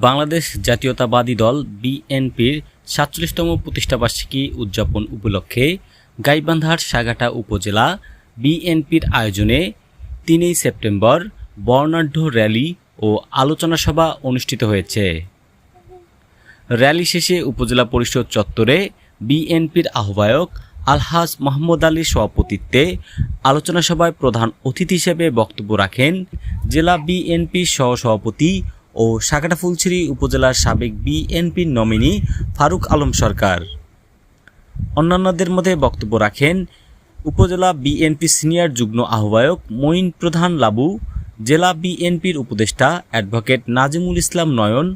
বাংলাদেশ জাতীয়তাবাদী দল বিএনপির সাতচল্লিশতম প্রতিষ্ঠাবার্ষিকী উদযাপন উপলক্ষে গাইবান্ধার সাগাটা উপজেলা বিএনপির আয়োজনে তিনই সেপ্টেম্বর বর্ণাঢ্য র্যালি ও আলোচনা সভা অনুষ্ঠিত হয়েছে। র্যালি শেষে উপজেলা পরিষদ চত্বরে বিএনপির আহ্বায়ক আলহাজ মোহাম্মদ আলীর সভাপতিত্বে আলোচনা সভায় প্রধান অতিথি হিসেবে বক্তব্য রাখেন জেলা বিএনপির সহসভাপতি ও সাকাটা ফুলছড়ি উপজেলার সাবেক বিএনপির নমিনি ফারুক আলম সরকার। অন্যান্যদের মধ্যে বক্তব্য রাখেন উপজেলা বিএনপি সিনিয়র যুগ্ম আহ্বায়ক মঈন প্রধান লাবু, জেলা বিএনপির উপদেষ্টা অ্যাডভোকেট নাজিমুল ইসলাম নয়ন,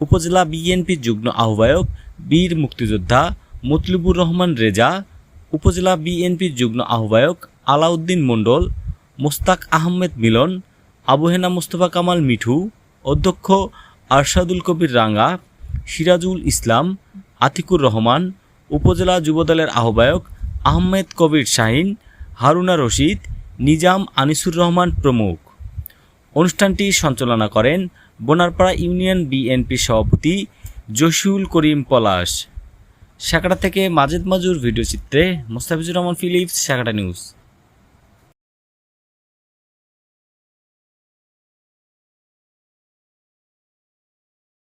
উপজেলা বিএনপির যুগ্ম আহ্বায়ক বীর মুক্তিযোদ্ধা মতলুবুর রহমান রেজা, উপজেলা বিএনপির যুগ্ম আহ্বায়ক আলাউদ্দিন মণ্ডল, মোস্তাক আহমেদ মিলন আবুহেনা মোস্তফা কামাল মিঠু, অধ্যক্ষ আরশাদুল কবির রাঙ্গা, সিরাজুল ইসলাম, আতিকুর রহমান, উপজেলা যুবদলের আহ্বায়ক আহমেদ কবির শাহিন, হারুনা রশিদ, নিজাম আনিসুর রহমান প্রমুখ। অনুষ্ঠানটি সঞ্চালনা করেন বোনারপাড়া ইউনিয়ন বিএনপি সভাপতি জসিউল করিম পলাশ। সাকাটা থেকে মাজেদ মাজুর ভিডিও চিত্রে মোস্তাফিজুর রহমান ফিলিপস, সাকাটা নিউজ।